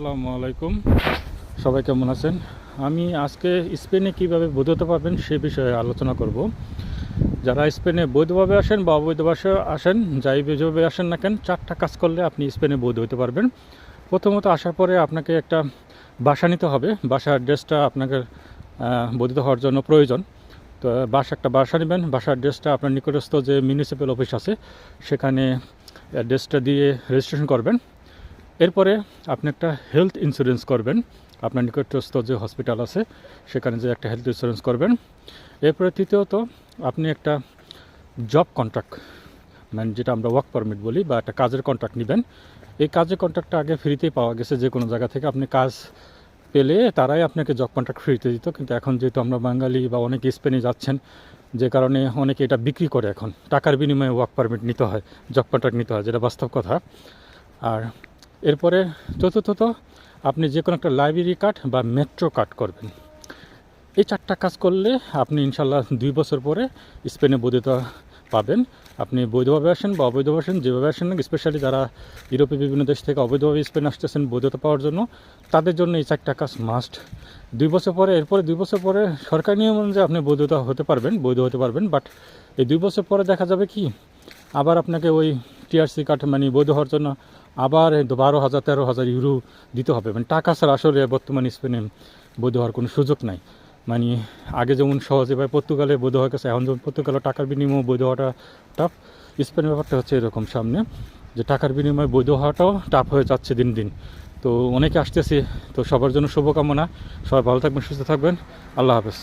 আসসালামু আলাইকুম। সবাই কেমন আছেন? আমি আজকে স্পেনে কীভাবে বৈধ হতে পারবেন সে বিষয়ে আলোচনা করব। যারা স্পেনে বৈধভাবে আসেন বা অবৈধভাবে আসেন যাই বৈধভাবে আসেন না কেন চারটা কাজ করলে আপনি স্পেনে বৈধ হতে পারবেন। প্রথমত আসার পরে আপনাকে একটা বাসা নিতে হবে। বাসার অ্যাড্রেসটা আপনাকে আহ, বৈধ হওয়ার জন্য প্রয়োজন। তো বাসা একটা বাসা নেবেন। বাসার অ্যাড্রেসটা আপনার নিকটস্থ যে মিউনিসিপ্যাল অফিস আছে সেখানে অ্যাড্রেসটা দিয়ে রেজিস্ট্রেশন করবেন। এরপরে আপনি একটা হেলথ ইন্স্যুরেন্স করবেন। আপনার নিকটস্থ যে হসপিটাল আছে, সেখানে যে একটা হেলথ ইন্স্যুরেন্স করবেন। এরপরে তৃতীয়ত, আপনি একটা জব কন্ট্রাক্ট মানে যেটা আমরা ওয়ার্ক পারমিট বলি বা একটা কাজের কন্ট্রাক্ট নেবেন। এই কাজের কন্ট্রাক্টটা আগে ফ্রিতেই পাওয়া গেছে যে কোনো জায়গা থেকে। আপনি কাজ পেলে তারাই আপনাকে জব কন্ট্রাক্ট ফ্রিতে দিত। কিন্তু এখন যেহেতু আমরা বাঙালি বা অনেকে স্পেনে যাচ্ছেন, যে কারণে অনেকে এটা বিক্রি করে এখন। টাকার বিনিময়ে ওয়ার্ক পারমিট নিতে হয় জব কন্ট্রাক্ট নিতে হয়, যেটা বাস্তব কথা। আর এরপরে চতুর্থত আপনি যে কোনো একটা লাইব্রেরি কার্ড বা মেট্রো কার্ড করবেন। এই চারটা কাজ করলে আপনি ইনশাল্লাহ দুই বছর পরে স্পেনে বৈধতা পাবেন। আপনি বৈধভাবে আসেন বা অবৈধভাবে আসেন, যেভাবে আসেন স্পেশালি যারা ইউরোপে বিভিন্ন দেশ থেকে অবৈধভাবে স্পেনে আসতেছেন বৈধতা পাওয়ার জন্য, তাদের জন্য এই চারটা কাজ মাস্ট দুই বছর পরে, এরপরে দুই বছর পরে সরকারি নিয়ম অনুযায়ী আপনি বৈধতা হতে পারবেন, বৈধ হতে পারবেন বাট এই দুই বছর পরে দেখা যাবে কি, আবার আপনাকে ওই টিআরসি কার্ড মানে বৈধ হওয়ার জন্য আবার বারো হাজার তেরো হাজার ইউরো দিতে হবে। মানে টাকা ছাড়া আসলে বর্তমানে স্পেনে বৈধ হওয়ার কোনো সুযোগ নাই। মানে আগে যেমন সহজে ভাই পর্তুগালে বৈধ হয়ে গেছে এখন যেমন পর্তুগালে টাকার বিনিময়ে বৈধ হওয়াটা টাফ স্পেনের ব্যাপারটা হচ্ছে এরকম সামনে, যে টাকার বিনিময়ে বৈধ হওয়াটাও টাফ হয়ে যাচ্ছে দিন দিন। তো অনেকে আসতেছে, তো সবার জন্য শুভকামনা। সবাই ভালো থাকবেন, সুস্থ থাকবেন। আল্লাহ হাফেজ।